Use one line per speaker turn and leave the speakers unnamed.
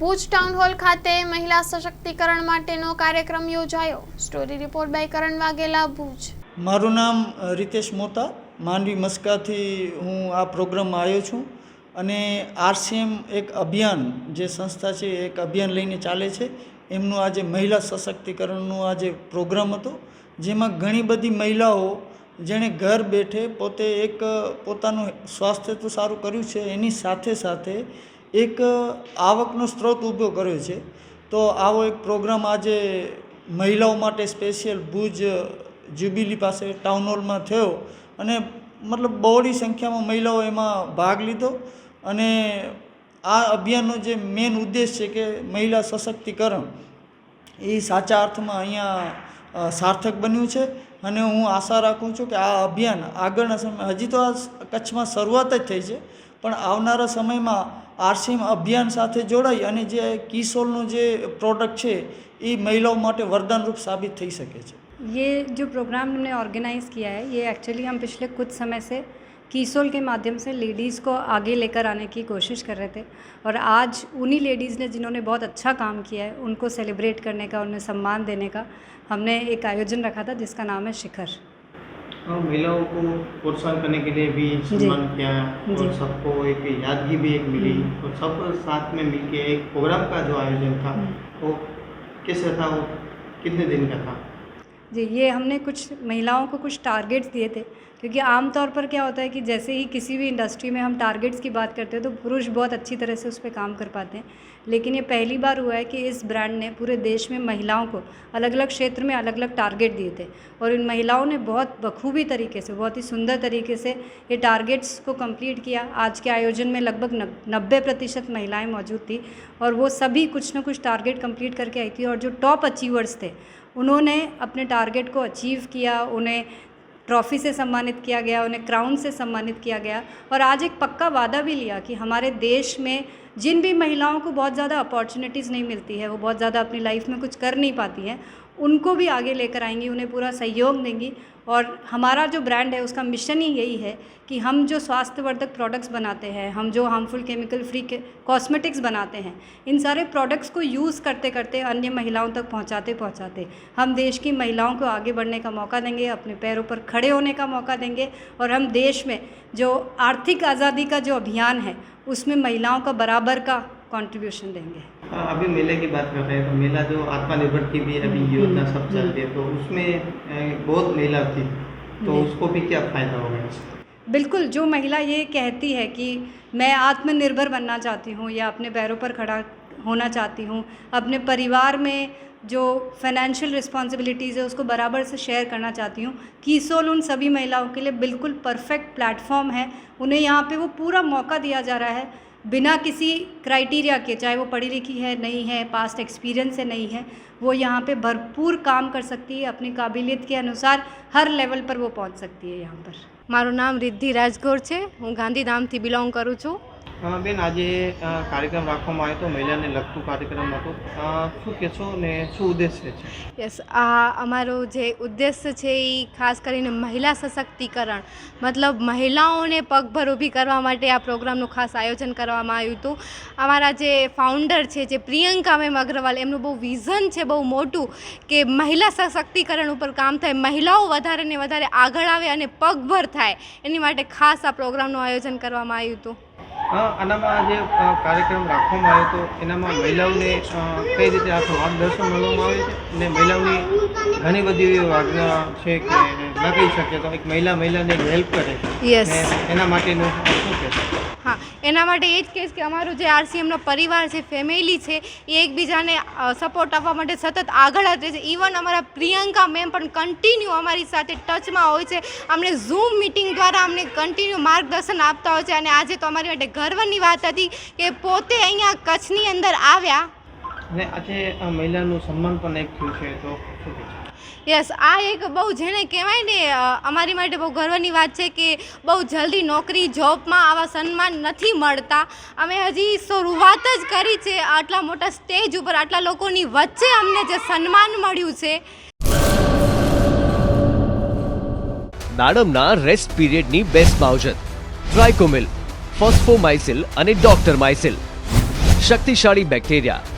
Bhuj town hall ખાતે મહિલા સશક્તિકરણ માટેનો કાર્યક્રમ યોજાયો. Story report by Karan Vaghela, Bhuj.
મારું નામ રિતેશ મોતા માંડવી, મસ્કાથી હું આ પ્રોગ્રામમાં આવ્યો છું. અને આરસીએમ એક અભિયાન, જે સંસ્થા છે એક અભિયાન લઈને ચાલે છે. એમનું આજે મહિલા સશક્તિકરણનું આજે પ્રોગ્રામ હતો, જેમાં ઘણી બધી મહિલાઓ, જેણે ઘર બેઠે પોતે એક પોતાનું સ્વાસ્થ્ય તો સારું કર્યું છે, એની સાથે સાથે એક આવકનો સ્ત્રોત ઊભો કર્યો છે. તો આવો એક પ્રોગ્રામ આજે મહિલાઓ માટે સ્પેશિયલ ભુજ જ્યુબિલી પાસે ટાઉન હોલમાં થયો અને મતલબ બહોળી સંખ્યામાં મહિલાઓ એમાં ભાગ લીધો અને આ અભિયાનનો જે મેઇન ઉદ્દેશ છે કે મહિલા સશક્તિકરણ એ સાચા અર્થમાં અહીંયા સાર્થક બન્યું છે અને હું આશા રાખું છું કે આ અભિયાન આગળના સમય, હજી તો આ કચ્છમાં શરૂઆત જ થઈ છે, પણ આવનારા સમયમાં આરસીએમ અભિયાન સાથે જોડાઈ અને જે કિશોરનું જે પ્રોડક્ટ છે એ મહિલાઓ માટે વરદાનરૂપ સાબિત થઈ શકે છે
ये जो प्रोग्राम हमने ऑर्गेनाइज़ किया है ये एक्चुअली हम पिछले कुछ समय से कीसोल के माध्यम से लेडीज़ को आगे लेकर आने की कोशिश कर रहे थे और आज उन्हीं लेडीज़ ने जिन्होंने बहुत अच्छा काम किया है उनको सेलिब्रेट करने का उन्हें सम्मान देने का हमने एक आयोजन रखा था जिसका नाम है शिखर
और महिलाओं को प्रोत्साहन करने के लिए भी सम्मान किया और सबको एक यादगी भी एक मिली। और सब साथ में मिलके एक प्रोग्राम का जो आयोजन था वो कैसे था वो कितने दिन का था?
जी, ये हमने कुछ महिलाओं को कुछ टारगेट्स दिए थे, क्योंकि आमतौर पर क्या होता है कि जैसे ही किसी भी इंडस्ट्री में हम टारगेट्स की बात करते हैं तो पुरुष बहुत अच्छी तरह से उस पर काम कर पाते हैं। लेकिन ये पहली बार हुआ है कि इस ब्रांड ने पूरे देश में महिलाओं को अलग अलग क्षेत्र में अलग अलग टारगेट दिए थे, और इन महिलाओं ने बहुत बखूबी तरीके से, बहुत ही सुंदर तरीके से ये टारगेट्स को कंप्लीट किया। आज के आयोजन में लगभग नब्बे प्रतिशत महिलाएँ मौजूद थी, और वो सभी कुछ ना कुछ टारगेट कंप्लीट करके आई थी, और जो टॉप अचीवर्स थे उन्होंने अपने टारगेट को अचीव किया, उन्हें ट्रॉफ़ी से सम्मानित किया गया, उन्हें क्राउन से सम्मानित किया गया और आज एक पक्का वादा भी लिया कि हमारे देश में जिन भी महिलाओं को बहुत ज़्यादा अपॉर्चुनिटीज़ नहीं मिलती है, वो बहुत ज़्यादा अपनी लाइफ में कुछ कर नहीं पाती हैं उनको भी आगे लेकर आएँगी, उन्हें पूरा सहयोग देंगी। और हमारा जो ब्रांड है, उसका मिशन ही यही है कि हम जो स्वास्थ्यवर्धक प्रोडक्ट्स बनाते हैं, हम जो हार्मफुल केमिकल फ्री के कॉस्मेटिक्स बनाते हैं, इन सारे प्रोडक्ट्स को यूज़ करते करते अन्य महिलाओं तक पहुंचाते पहुंचाते हम देश की महिलाओं को आगे बढ़ने का मौका देंगे, अपने पैरों पर खड़े होने का मौका देंगे और हम देश में जो आर्थिक आज़ादी का जो अभियान है, उसमें महिलाओं का बराबर का कंट्रीब्यूशन देंगे।
हाँ, अभी मेले की बात कर रहे हैं तो मेला जो आत्मनिर्भर की भी अभी योजना सब चल रही है तो उसमें बहुत महिला थी तो उसको भी क्या फ़ायदा होगा?
बिल्कुल जो महिला ये कहती है कि मैं आत्मनिर्भर बनना चाहती हूँ या अपने पैरों पर खड़ा होना चाहती हूँ अपने परिवार में जो फाइनेंशियल रिस्पॉन्सिबिलिटीज़ है उसको बराबर से शेयर करना चाहती हूँ कीसोल उन सभी महिलाओं के लिए बिल्कुल परफेक्ट प्लेटफॉर्म है उन्हें यहाँ पे वो पूरा मौका दिया जा रहा है बिना किसी क्राइटेरिया के चाहे वो पढ़ी लिखी है नहीं है पास्ट एक्सपीरियंस है नहीं है वो यहाँ पे भरपूर काम कर सकती है अपनी काबिलियत के अनुसार हर लेवल पर वो पहुँच सकती है यहाँ पर
મારું નામ રિદ્ધિ રાજગોર છે હું ગાંધીધામથી બિલોંગ કરું છું
અ, બેન, આજે કાર્યક્રમ રાખવામાં આવ્યો હતો, મહિલાને લગતું કાર્યક્રમ હતો. શું કહેશો ને શું ઉદ્દેશ્ય છે?
યસ, આ અમારો જે ઉદ્દેશ્ય છે એ ખાસ કરીને મહિલા સશક્તિકરણ. મતલબ મહિલાઓને પગભર ઊભી કરવા માટે આ પ્રોગ્રામનું ખાસ આયોજન કરવામાં આવ્યું હતું. અમારા જે ફાઉન્ડર છે, જે પ્રિયંકા મેમ અગ્રવાલ, એમનું બહુ વિઝન છે, બહુ મોટું કે મહિલા સશક્તિકરણ ઉપર કામ થાય, મહિલાઓ વધારે ને વધારે આગળ આવે અને પગભર થાય. એની માટે ખાસ આ પ્રોગ્રામનું આયોજન કરવામાં આવ્યું હતું.
આનામાં જે કાર્યક્રમ રાખવામાં આવ્યો હતો. એનામાં મહિલાઓને કઈ રીતે આખું માર્ગદર્શન મળવામાં આવે છે અને મહિલાઓની ઘણી બધી એવી વાગના છે કે ન કહી શકે તો એક મહિલા મહિલાને હેલ્પ કરે. એના માટેનું શું કહેશો?
એના માટે એ જ કહીશ કે અમારું જે આરસીએમનો પરિવાર છે ફેમિલી છે, એ એકબીજાને સપોર્ટ આપવા માટે સતત આગળ જ રહે છે. ઇવન અમારા પ્રિયંકા મેમ પણ કન્ટિન્યુ અમારી સાથે ટચમાં હોય છે. અમને ઝૂમ મિટિંગ દ્વારા અમને કન્ટિન્યુ માર્ગદર્શન આપતા હોય છે. અને આજે તો અમારી માટે ગર્વની વાત હતી કે પોતે અહીંયા કચ્છની અંદર આવ્યા
અને આજે મહિલાનું સન્માન પણ એક થયું છે તો
યસ આ એક બહુ જેને કહેવાય ને અમારી માટે બહુ ગર્વની વાત છે કે બહુ જલ્દી નોકરી જોબમાં આવા સન્માન નથી મળતા. અમે હજી શરૂઆત જ કરી છે આટલા મોટા સ્ટેજ ઉપર આટલા લોકોની વચ્ચે અમને જે સન્માન મળ્યું છે.
દાડમના રેસ્ટ પીરિયડની બેસ્ટ માવજત ટ્રાઇકોમિલ ફોસ્ફોમાઇસિલ અને ડોક્ટર માઇસિલ શક્તિશાળી બેક્ટેરિયા.